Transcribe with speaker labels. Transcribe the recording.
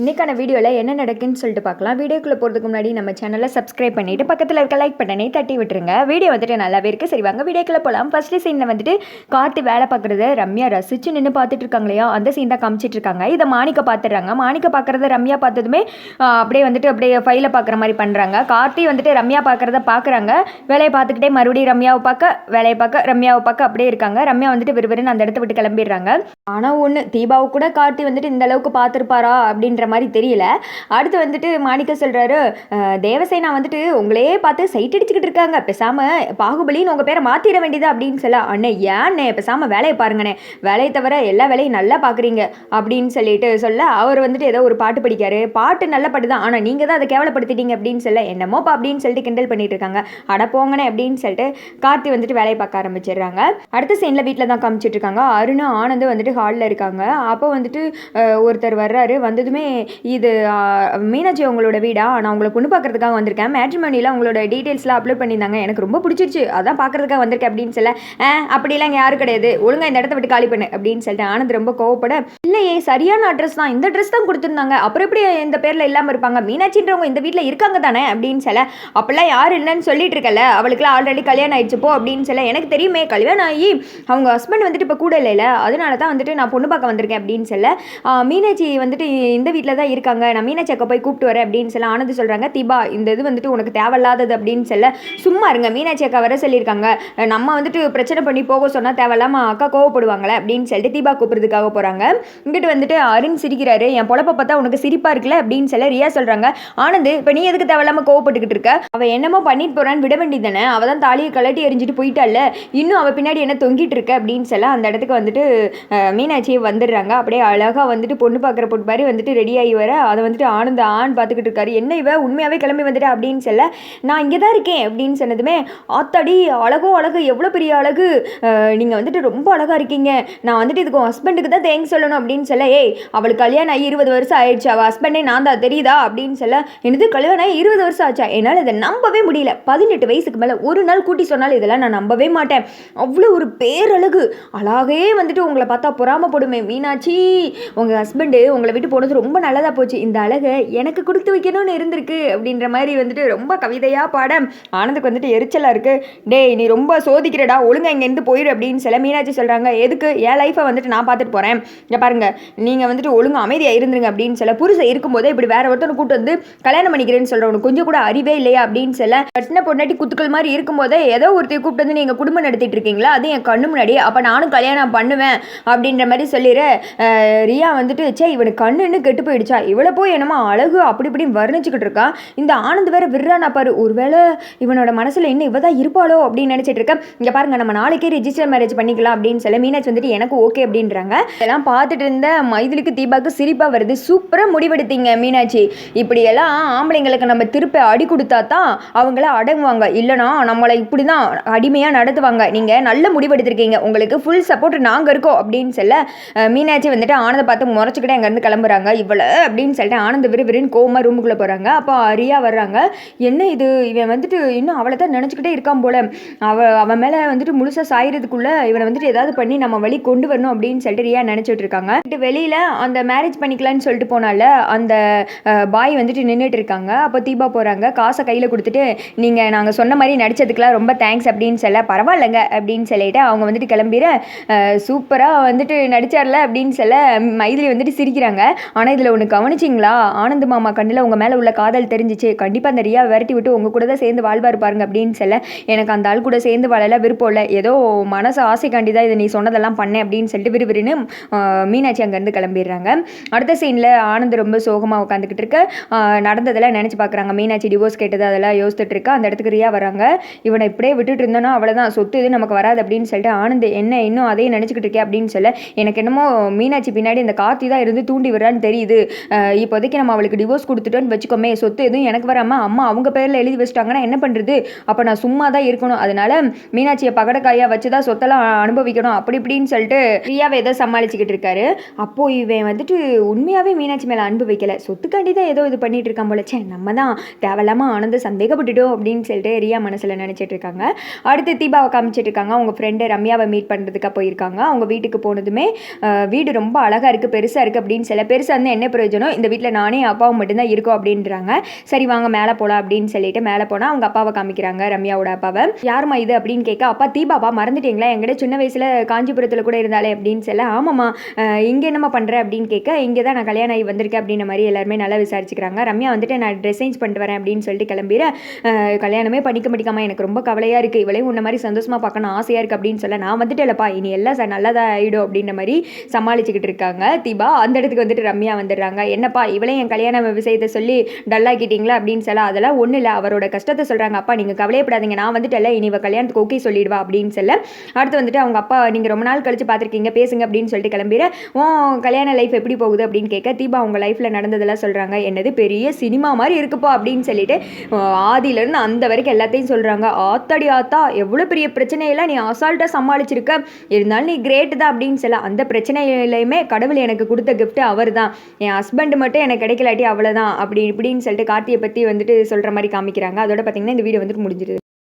Speaker 1: இன்றைக்கான வீடியோவில் என்ன நடக்குன்னு சொல்லிட்டு பார்க்கலாம். வீடியோக்குள்ளே போகிறதுக்கு முன்னாடி நம்ம சேனலை சப்ஸ்கிரைப் பண்ணிவிட்டு பக்கத்தில் இருக்க லைக் பட்டனை தட்டி விட்டுருங்க. வீடியோ வந்துட்டு நல்லாவே இருக்குது சரி வாங்க வீடியோக்குள்ளே போகலாம் ஃபஸ்ட்டு சீனில் வந்துட்டு கார்த்தி வேலை பார்க்குறத ரம்யா ரசித்து நின்று பார்த்துட்டு இருக்காங்களையோ இல்லையா? அந்த சீன் தான் காமிச்சிட்டு இருக்காங்க. இதை மாணிக்க பார்த்துடுறாங்க மாணிக்க பார்க்குறத ரம்யா பார்த்ததுமே அப்படியே வந்துட்டு அப்படியே ஃபைலை பார்க்குற மாதிரி பண்ணுறாங்க கார்த்தி வந்துட்டு ரம்யா பார்க்குறத பார்க்குறாங்க வேலையை பார்த்துக்கிட்டே மறுபடியும் ரம்யாவை பார்க்க வேலையை பார்க்க ரம்யாவை பார்க்க அப்படியே இருக்காங்க. ரம்யா வந்துட்டு விறுவிறுன்னு அந்த இடத்த விட்டு கிளம்பிடுறாங்க. ஆனால் ஒன்று தீபாவை கூட கார்த்தி வந்துட்டு இந்த அளவுக்கு பார்த்துருப்பாரா அப்படின்ற மாதிரி தெரியல. அடுத்து வந்துட்டு மாணிக்க சொல்கிறாரு தேவசேனா வந்துட்டு உங்களையே பார்த்து சைட் அடிச்சுக்கிட்டு இருக்காங்க. பேசாமல் பாகுபலின்னு உங்கள் பேரை மாற்றிட வேண்டியதா? அப்படின்னு சொல்ல அண்ணே ஏன்னே பேசாமல் வேலையை பாருங்கண்ணே. வேலையை தவிர எல்லா வேலையும் நல்லா பார்க்குறீங்க அப்படின்னு சொல்லிட்டு சொல்ல அவர் வந்துட்டு ஏதோ ஒரு பாட்டு படிக்காரு. பாட்டு நல்ல பாட்டு தான். ஆனால் நீங்கள் தான் அதை கேவலப்படுத்திட்டீங்க அப்படின்னு சொல்ல என்னமோப்பா? அப்படின்னு சொல்லிட்டு கிண்டல் பண்ணிட்டு இருக்காங்க. அட போங்கண்ணே அப்படின்னு சொல்லிட்டு கார்த்தி வந்துட்டு வேலையை பார்க்க ஆரம்பிச்சிடுறாங்க. அடுத்த சீனில் வீட்டில் தான் காமிச்சிட்டு இருக்காங்க. அருணும் ஆனந்து வந்துட்டு ஹாலில் இருக்காங்க. அப்போ வந்துட்டு ஒருத்தர் வர்றாரு. வந்ததுமே இது மீனாட்சி உங்களோட வீடா? நான் உங்களை பொண்ணு பார்க்கறதுக்காக வந்திருக்கேன். மேட்ரிமோனியில் உங்களோட டீட்டெயில்ஸ்லாம் அப்லோட் பண்ணியிருந்தாங்க. எனக்கு ரொம்ப பிடிச்சிருச்சு. அதான் பார்க்கறதுக்காக வந்திருக்கேன் அப்படின்னு சொல்ல "ஆ, அப்படிலாம் இங்கே யாரும் கிடையாது. ஒழுங்காக இந்த இடத்த விட்டு காலி பண்ணு அப்படின்னு சொல்லிட்டு ஆனந்த் ரொம்ப கோவப்பட இல்லையே சரியான அட்ரஸ் தான். இந்த ட்ரெஸ் தான் கொடுத்துருந்தாங்க. அப்புறம் எப்படி இந்த பேரில் இல்லாமல் இருப்பாங்க? மீனாட்சின்றவங்க இந்த வீட்டில் இருக்காங்க தானே? அப்படின்னு சொல்ல அப்போல்லாம் யார் இல்லைன்னு சொல்லிட்டு இருக்கல அவளுக்குலாம் ஆல்ரெடி கல்யாணம் ஆயிடுச்சு. போ அப்படின்னு சொல்ல எனக்கு தெரியுமே. கல்யாணம் ஆகி அவங்க ஹஸ்பண்ட் வந்துட்டு இப்போ கூட இல்லைல்ல. அதனால தான் வந்துட்டு நான் பொண்ணு பார்க்க வந்திருக்கேன். அப்படின்னு சொல்ல மீனாட்சி வந்துட்டு இந்த வீட்டில் வீட்டில் தான் இருக்காங்க. நான் மீனாட்சி அக்கா போய் கூப்பிட்டு வரேன் அப்படின்னு சொல்ல ஆனது சொல்கிறாங்க தீபா இந்த இது வந்துட்டு உனக்கு தேவையில்லாதது அப்படின்னு சொல்ல சும்மா இருங்க. மீனாட்சி அக்கா வர சொல்லியிருக்காங்க. நம்ம வந்துட்டு பிரச்சனை பண்ணி போக சொன்னால் தேவையில்லாமல் அக்கா கோவப்படுவாங்களே அப்படின்னு சொல்லிட்டு தீபா கூப்பிட்றதுக்காக போகிறாங்க இங்கிட்டு வந்துட்டு அருண் சிரிக்கிறாரு. என் பொழப்ப பார்த்தா உனக்கு சிரிப்பாக இருக்குல்ல அப்படின்னு சொல்ல ரியா சொல்கிறாங்க ஆனந்த் இப்போ நீ எதுக்கு தேவையில்லாமல் கோவப்பட்டுக்கிட்டு இருக்க? அவள் என்னமோ பண்ணிட்டு போகிறான்னு விட வேண்டியதானே அவள் தான் தாலியை கழட்டி எரிஞ்சிட்டு போயிட்டால இன்னும் அவள் பின்னாடி என்ன தொங்கிட்டு இருக்க அப்படின்னு சொல்ல அந்த இடத்துக்கு வந்துட்டு மீனாட்சியை மீனாட்சி வந்துடுறாங்க. அப்படியே அழகாக வந்துட்டு பொண்ணு பார்க்குற பொண்ணு மாதிரி வந்துட்டு ரெடி ஆகி வர அதை வந்துட்டு ஆனந்த ஆண் பார்த்துக்கிட்டு இருக்காரு. என்ன இவ? உண்மையாகவே கிளம்பி வந்துட்டு? அப்படின்னு சொல்ல நான் இங்கே தான் இருக்கேன் அப்படின்னு சொன்னதுமே ஆத்தாடி அழகோ அழகு எவ்வளோ பெரிய அழகு. நீங்கள் வந்துட்டு ரொம்ப அழகாக இருக்கீங்க. நான் வந்துட்டு இதுக்கு ஹஸ்பண்டுக்கு தான் தேங்க்ஸ் சொல்லணும் அப்படின்னு சொல்ல ஏய் அவளுக்கு கல்யாணம் ஆகி இருபது வருஷம் ஆயிடுச்சு. அவள் ஹஸ்பண்டே நான் தான் தெரியுதா? அப்படின்னு சொல்ல எனது கல்யாணம் ஆகி இருபது வருஷம் ஆச்சா? என்னால் இதை நம்பவே முடியல. பதினெட்டு வயசுக்கு மேலே ஒரு நாள் கூட்டி சொன்னாலும் இதெல்லாம் நான் நம்பவே மாட்டேன். அவ்வளோ ஒரு பேரழகு. அழகே வந்துட்டு உங்களை பார்த்தா பொறாமப்படுமே. மீனாட்சி உங்கள் ஹஸ்பண்டு உங்களை விட்டு போனது ரொம்ப நல்லதாக போச்சு. இந்த அழகை எனக்கு கொடுத்து வைக்கணும்னு இருந்திருக்கு அப்படின்ற மாதிரி வந்துட்டு ரொம்ப கவிதையாக பாட ஆனந்துக்கு வந்துட்டு எரிச்சலாக இருக்குது டேய் நீ ரொம்ப சோதிக்கிறடா. ஒழுங்கா இங்கேருந்து போயிடு அப்படின்னு சொல்ல மீனாட்சி சொல்கிறாங்க எதுக்கு? என் லைஃப்பை வந்துட்டு நான் பார்த்துட்டு போகிறேன் இங்கே பாருங்க. நீங்கள் வந்துட்டு ஒழுங்கா அமைதியாக இருந்துருங்க அப்படின்னு சொல்ல புருஷை இருக்கும்போதே இப்படி வேற ஒருத்தனை கூட்டு வந்து கல்யாணம் பண்ணிக்கிறேன்னு சொல்கிறவனுக்கு கொஞ்சம் கூட அறிவே இல்லையா அப்படின்னு சொல்ல சின்ன பொண்டாட்டி குத்துக்கள் மாதிரி இருக்கும்போதே ஏதோ ஒருத்தைய கூப்பிட்டு வந்து நீங்கள் குடும்பம் நடத்திட்டு இருக்கீங்களா? அது என் கண்ணு முன்னாடி அப்போ நானும் கல்யாணம் பண்ணுவேன் அப்படின்ற மாதிரி சொல்லிடுற ரியா வந்துட்டு சே இவனுக்கு கண்ணுன்னு கெட்டு போயிடுச்சா? இவ்வளோ போய் என்னமோ அழகு அப்படி இப்படி வர்ணிச்சுக்கிட்டு இருக்கா. இந்த ஆனந்த் வேற விர்றானா பாரு. ஒருவேளை இவனோட மனசில் இன்னும் இவ தான் இருப்பாளோ அப்படின்னு நினச்சிட்டு இருக்க இங்கே பாருங்க நம்ம நாளைக்கே ரிஜிஸ்டர் மேரேஜ் பண்ணிக்கலாம் அப்படின்னு சொல்ல மீனாட்சி வந்துட்டு எனக்கு ஓகே அப்படின்றாங்க. இதெல்லாம் பார்த்துட்டு இருந்த மைதிலுக்கு தீபாக்கு சிரிப்பாக வருது. சூப்பராக முடிவெடுத்தீங்க மீனாட்சி. இப்படியெல்லாம் ஆம்பளைங்களுக்கு நம்ம திருப்பி அடி கொடுத்தா தான் அவங்கள அடங்குவாங்க. இல்லைனா நம்மளை இப்படி தான் அடிமையாக நடத்துவாங்க. நீங்கள் நல்ல முடிவெடுத்திருக்கீங்க. உங்களுக்கு ஃபுல் சப்போர்ட் நாங்கள் இருக்கோம் அப்படின்னு சொல்ல மீனாட்சி வந்துட்டு ஆனந்தை பார்த்து முறைச்சிக்கிட்டே அங்கேருந்து கிளம்புறாங்க. இவ்வளோ அப்படின்னு சொல்லிட்டு ஆனந்த விறுவிறுன்னு கோமா ரூமுக்குள்ளே போகிறாங்க அப்போ அரியா வர்றாங்க. என்ன இது? இவன் வந்துட்டு இன்னும் அவளை தான் நினச்சிக்கிட்டே இருக்கான் போல. அவ அவன் மேலே வந்துட்டு முழுசாக சாயறதுக்குள்ள இவனை வந்துட்டு ஏதாவது பண்ணி நம்ம வழி கொண்டு வரணும் அப்படின்னு சொல்லிட்டு ரியா நினச்சிட்டு இருக்காங்க. வெளியில் அந்த மேரேஜ் பண்ணிக்கலான்னு சொல்லிட்டு போனால அந்த பாய் வந்துட்டு நின்றுட்டு இருக்காங்க. அப்போ தீபா போகிறாங்க காசை கையில் கொடுத்துட்டு நீங்கள் நாங்கள் சொன்ன மாதிரி நடிச்சதுக்கெலாம் ரொம்ப தேங்க்ஸ் அப்படின்னு சொல்ல பரவாயில்லைங்க அப்படின்னு சொல்லிட்டு அவங்க வந்துட்டு கிளம்பிற சூப்பராக வந்துட்டு நடிச்சார்ல அப்படின்னு சொல்ல மைதிலி வந்துட்டு சிரிக்கிறாங்க. ஆனால் இதில் ஒன்று கவனிச்சிங்களா? ஆனந்த் மாமா கண்ணில் உங்கள் மேலே உள்ள காதல் தெரிஞ்சிச்சு. கண்டிப்பாக அந்த ரியா விரட்டி விட்டு உங்கள் கூட தான் சேர்ந்து வாழ்வார் பாருங்க அப்படின்னு சொல்ல எனக்கு அந்த ஆள் கூட சேர்ந்து வாழல விருப்பம் இல்லை. ஏதோ மனசு ஆசைக்காண்டி தான் இதை நீ சொன்னதெல்லாம் பண்ணேன் அப்படின்னு சொல்லிட்டு விறுவிறுன்னு மீனாட்சி அங்கேருந்து கிளம்பிடுறாங்க. அடுத்த சீனில் ஆனந்த் ரொம்ப சோகமாக உட்காந்துக்கிட்டு இருக்க. நடந்ததெல்லாம் நினச்சி பார்க்குறாங்க மீனாட்சி டிவோர்ஸ் கேட்டது அதெல்லாம் யோசிச்சுட்டு இருக்கா. அந்த இடத்துக்கு ரியா வராங்க. இவனை இப்படியே விட்டுட்டு இருந்தோன்னா அவ்வளோதான் சொத்து இது நமக்கு வராது அப்படின்னு சொல்லிட்டு ஆனந்த் என்ன இன்னும் அதே நினச்சிக்கிட்டு இருக்கே அப்படின்னு சொல்ல எனக்கு என்னமோ மீனாட்சி பின்னாடி இந்த கார்த்தி தான் இருந்து தூண்டி விடுறான்னு தெரியுது. முடியாது இப்போதைக்கு நம்ம அவளுக்கு டிவோர்ஸ் கொடுத்துட்டோன்னு வச்சுக்கோமே சொத்து எதுவும் எனக்கு வராமல் அம்மா அவங்க பேரில் எழுதி வச்சிட்டாங்கன்னா என்ன பண்ணுறது அப்போ நான் சும்மா தான் இருக்கணும். அதனால மீனாட்சியை பகடக்காயாக வச்சு தான் சொத்தெல்லாம் அனுபவிக்கணும். அப்படி இப்படின்னு சொல்லிட்டு ஃப்ரீயாகவே ஏதோ சமாளிச்சுக்கிட்டு இருக்காரு. அப்போ இவன் வந்துட்டு உண்மையாகவே மீனாட்சி மேலே அன்பு வைக்கல. சொத்துக்காண்டி தான் ஏதோ இது பண்ணிட்டு இருக்கான் போல. சே நம்ம தான் தேவையில்லாமல் ஆனந்த சந்தேகப்பட்டுட்டோம் அப்படின்னு சொல்லிட்டு ரியா மனசில் நினச்சிட்டு இருக்காங்க. அடுத்து தீபாவை காமிச்சிட்டு இருக்காங்க. அவங்க ஃப்ரெண்டு ரம்யாவை மீட் பண்ணுறதுக்காக போயிருக்காங்க. அவங்க வீட்டுக்கு போனதுமே வீடு ரொம்ப அழகாக இருக்குது பெருசாக இருக்குது அப்படின்னு சொல்ல பெருசாக வந்து என்ன என்ன பிரயோஜனம்? இந்த வீட்டில் நானே அப்பாவும் மட்டும்தான் இருக்கோம் அப்படின்றாங்க. சரி வாங்க மேலே போகலாம் அப்படின்னு சொல்லிட்டு மேலே போனால் அவங்க அப்பாவை காமிக்கிறாங்க ரம்யாவோட அப்பாவை. யாரும்மா இது அப்படின்னு கேட்க அப்பா தீபாப்பா மறந்துட்டீங்களா? எங்கிட்ட சின்ன வயசில் காஞ்சிபுரத்தில் கூட இருந்தாலே அப்படின்னு சொல்ல ஆமாம்மா இங்கே என்னம்மா பண்ணுற அப்படின்னு கேட்க இங்கே தான் நான் கல்யாணம் ஆகி வந்திருக்கேன் அப்படின்ற மாதிரி எல்லாருமே நல்லா விசாரிச்சுக்கிறாங்க. ரம்யா வந்துட்டு நான் ட்ரெஸ் சேஞ்ச் பண்ணிட்டு வரேன் அப்படின்னு சொல்லிட்டு கிளம்பிற கல்யாணமே பண்ணிக்க முடிக்காமல் எனக்கு ரொம்ப கவலையாக இருக்குது இவளையும் உன்ன மாதிரி சந்தோஷமாக பார்க்கணும் ஆசையாக இருக்குது அப்படின்னு சொல்ல நான் வந்துட்டு இல்லைப்பா இனி எல்லாம் ச- நல்லதா ஆகிடும் அப்படின்ற மாதிரி சமாளிச்சுக்கிட்டு இருக்காங்க தீபா. அந்த இடத்துக்கு வந்துட்டு ரம்யா வந்துடுறாங்க. என்னப்பா இவளையும் என் கல்யாண விஷயத்தை சொல்லி டல்லாக்கிட்டீங்களா அப்படின்னு சொல்ல அதெல்லாம் ஒன்றும் இல்லை. அவரோட கஷ்டத்தை சொல்கிறாங்க அப்பா நீங்கள் கவலையப்படாதீங்க. நான் வந்துட்டு இனி இவ கல்யாணத்துக்கு ஓகே சொல்லிடுவா அப்படின்னு சொல்ல அடுத்து வந்துட்டு அவங்க அப்பா நீங்கள் ரொம்ப நாள் கழிச்சு பார்த்துருக்கீங்க. பேசுங்க அப்படின்னு சொல்லிட்டு கிளம்பிட ஓ கல்யாண லைஃப் எப்படி போகுது? அப்படின்னு கேட்க தீபா அவங்க லைஃப்பில் நடந்ததெல்லாம் சொல்கிறாங்க என்னது பெரிய சினிமா மாதிரி இருக்குப்பா அப்படின்னு சொல்லிட்டு ஆதியிலேருந்து அந்த வரைக்கும் எல்லாத்தையும் சொல்கிறாங்க ஆத்தாடி ஆத்தா எவ்வளோ பெரிய பிரச்சனையெல்லாம் நீ அசால்ட்டாக சமாளிச்சிருக்க. இருந்தாலும் நீ கிரேட் தான் அப்படின்னு சொல்ல அந்த பிரச்சனையிலையுமே கடவுள் எனக்கு கொடுத்த கிஃப்ட்டு அவர் தான் என் ஹஸ்பண்ட் மட்டும் எனக்கு கிடைக்கலாட்டி அவ்வளோதான் அப்படி இப்படின்னு சொல்லிட்டு கார்த்தியை பற்றி வந்துட்டு சொல்கிற மாதிரி காமிக்கிறாங்க. அதோட பார்த்திங்கன்னா இந்த வீடியோ வந்துட்டு முடிஞ்சிருது.